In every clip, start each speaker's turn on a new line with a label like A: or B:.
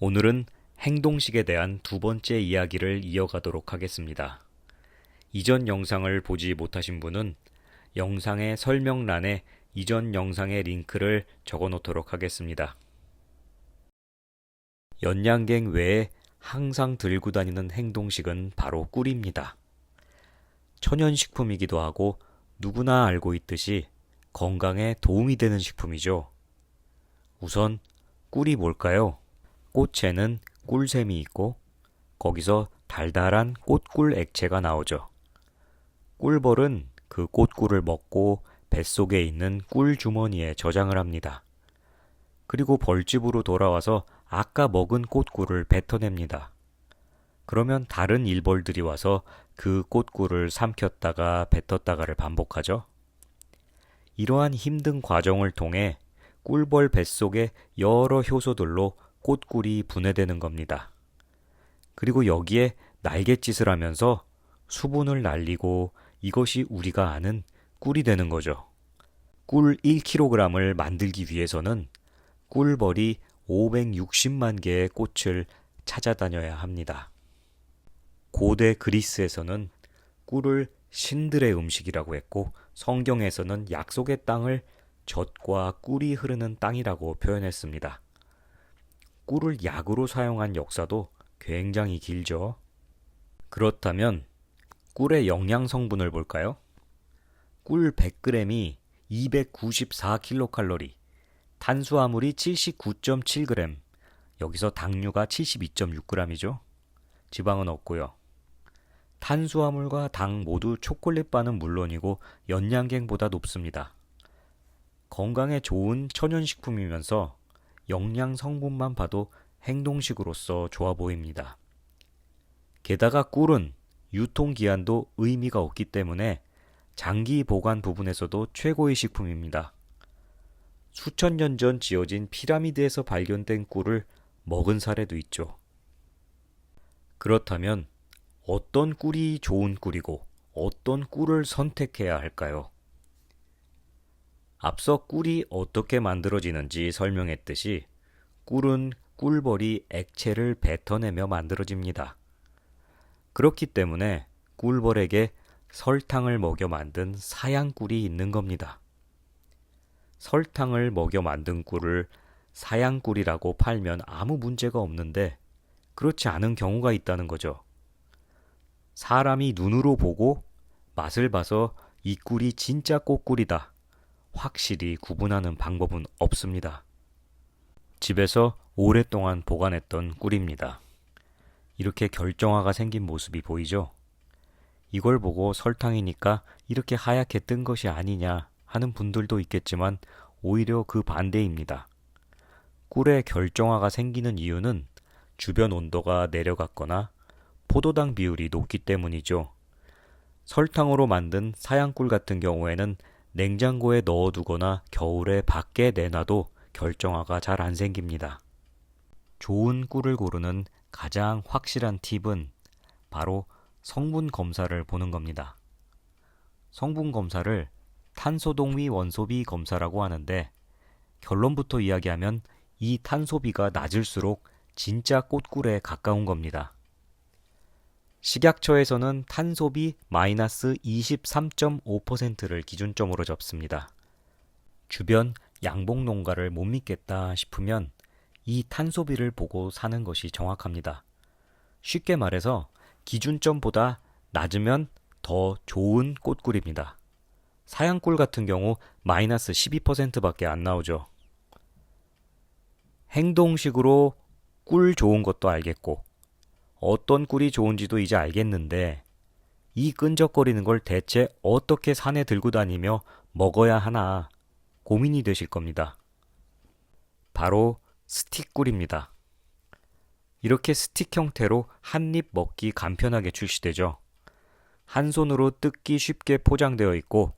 A: 오늘은 행동식에 대한 두 번째 이야기를 이어가도록 하겠습니다. 이전 영상을 보지 못하신 분은 영상의 설명란에 이전 영상의 링크를 적어 놓도록 하겠습니다. 연양갱 외에 항상 들고 다니는 행동식은 바로 꿀입니다. 천연식품이기도 하고 누구나 알고 있듯이 건강에 도움이 되는 식품이죠. 우선 꿀이 뭘까요? 꽃에는 꿀샘이 있고 거기서 달달한 꽃꿀 액체가 나오죠. 꿀벌은 그 꽃꿀을 먹고 뱃속에 있는 꿀 주머니에 저장을 합니다. 그리고 벌집으로 돌아와서 아까 먹은 꽃꿀을 뱉어냅니다. 그러면 다른 일벌들이 와서 그 꽃꿀을 삼켰다가 뱉었다가를 반복하죠. 이러한 힘든 과정을 통해 꿀벌 뱃속에 여러 효소들로 꽃꿀이 분해되는 겁니다. 그리고 여기에 날갯짓을 하면서 수분을 날리고 이것이 우리가 아는 꿀이 되는 거죠. 꿀 1kg을 만들기 위해서는 꿀벌이 560만 개의 꽃을 찾아다녀야 합니다. 고대 그리스에서는 꿀을 신들의 음식이라고 했고 성경에서는 약속의 땅을 젖과 꿀이 흐르는 땅이라고 표현했습니다. 꿀을 약으로 사용한 역사도 굉장히 길죠. 그렇다면 꿀의 영양 성분을 볼까요? 꿀 100g이 294kcal, 탄수화물이 79.7g, 여기서 당류가 72.6g이죠. 지방은 없고요. 탄수화물과 당 모두 초콜릿바는 물론이고 연양갱보다 높습니다. 건강에 좋은 천연식품이면서 영양 성분만 봐도 행동식으로서 좋아 보입니다. 게다가 꿀은 유통기한도 의미가 없기 때문에 장기 보관 부분에서도 최고의 식품입니다. 수천 년 전 지어진 피라미드에서 발견된 꿀을 먹은 사례도 있죠. 그렇다면 어떤 꿀이 좋은 꿀이고 어떤 꿀을 선택해야 할까요? 앞서 꿀이 어떻게 만들어지는지 설명했듯이 꿀은 꿀벌이 액체를 뱉어내며 만들어집니다. 그렇기 때문에 꿀벌에게 설탕을 먹여 만든 사양꿀이 있는 겁니다. 설탕을 먹여 만든 꿀을 사양꿀이라고 팔면 아무 문제가 없는데 그렇지 않은 경우가 있다는 거죠. 사람이 눈으로 보고 맛을 봐서 이 꿀이 진짜 꽃꿀이다. 확실히 구분하는 방법은 없습니다. 집에서 오랫동안 보관했던 꿀입니다. 이렇게 결정화가 생긴 모습이 보이죠? 이걸 보고 설탕이니까 이렇게 하얗게 뜬 것이 아니냐 하는 분들도 있겠지만 오히려 그 반대입니다. 꿀에 결정화가 생기는 이유는 주변 온도가 내려갔거나 포도당 비율이 높기 때문이죠. 설탕으로 만든 사양꿀 같은 경우에는 냉장고에 넣어두거나 겨울에 밖에 내놔도 결정화가 잘 안 생깁니다. 좋은 꿀을 고르는 가장 확실한 팁은 바로 성분 검사를 보는 겁니다. 성분 검사를 탄소동위 원소비 검사라고 하는데 결론부터 이야기하면 이 탄소비가 낮을수록 진짜 꽃꿀에 가까운 겁니다. 식약처에서는 탄소비 마이너스 23.5%를 기준점으로 잡습니다. 주변 양봉 농가를 못 믿겠다 싶으면 이 탄소비를 보고 사는 것이 정확합니다. 쉽게 말해서 기준점보다 낮으면 더 좋은 꽃꿀입니다. 사양꿀 같은 경우 마이너스 12%밖에 안 나오죠. 행동식으로 꿀 좋은 것도 알겠고, 어떤 꿀이 좋은지도 이제 알겠는데, 이 끈적거리는 걸 대체 어떻게 산에 들고 다니며 먹어야 하나 고민이 되실 겁니다. 바로 스틱꿀입니다. 이렇게 스틱 형태로 한 입 먹기 간편하게 출시되죠. 한 손으로 뜯기 쉽게 포장되어 있고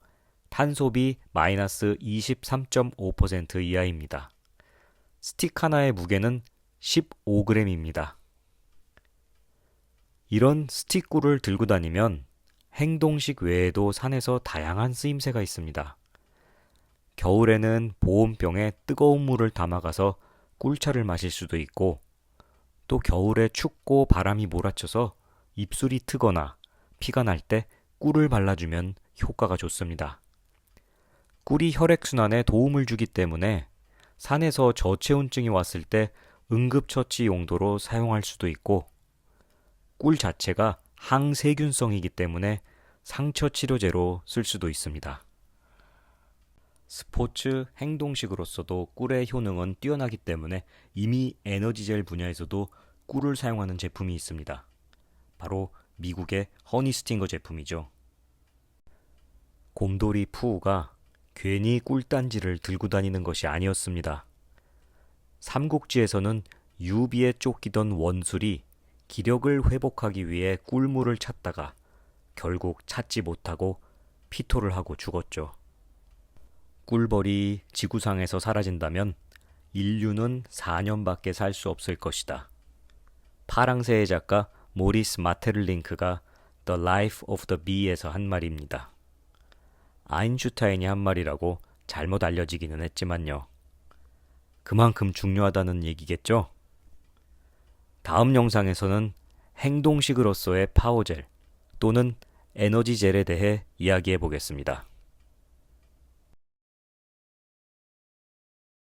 A: 탄소비 마이너스 23.5% 이하입니다. 스틱 하나의 무게는 15g입니다. 이런 스틱꿀을 들고 다니면 행동식 외에도 산에서 다양한 쓰임새가 있습니다. 겨울에는 보온병에 뜨거운 물을 담아가서 꿀차를 마실 수도 있고 또 겨울에 춥고 바람이 몰아쳐서 입술이 트거나 피가 날 때 꿀을 발라주면 효과가 좋습니다. 꿀이 혈액순환에 도움을 주기 때문에 산에서 저체온증이 왔을 때 응급처치 용도로 사용할 수도 있고 꿀 자체가 항세균성이기 때문에 상처 치료제로 쓸 수도 있습니다. 스포츠 행동식으로서도 꿀의 효능은 뛰어나기 때문에 이미 에너지젤 분야에서도 꿀을 사용하는 제품이 있습니다. 바로 미국의 허니스팅거 제품이죠. 곰돌이 푸우가 괜히 꿀단지를 들고 다니는 것이 아니었습니다. 삼국지에서는 유비에 쫓기던 원술이 기력을 회복하기 위해 꿀물을 찾다가 결국 찾지 못하고 피토를 하고 죽었죠. 꿀벌이 지구상에서 사라진다면 인류는 4년밖에 살 수 없을 것이다. 파랑새의 작가 모리스 마테를링크가 The Life of the Bee에서 한 말입니다. 아인슈타인이 한 말이라고 잘못 알려지기는 했지만요. 그만큼 중요하다는 얘기겠죠? 다음 영상에서는 행동식으로서의 파워젤 또는 에너지젤에 대해 이야기해 보겠습니다.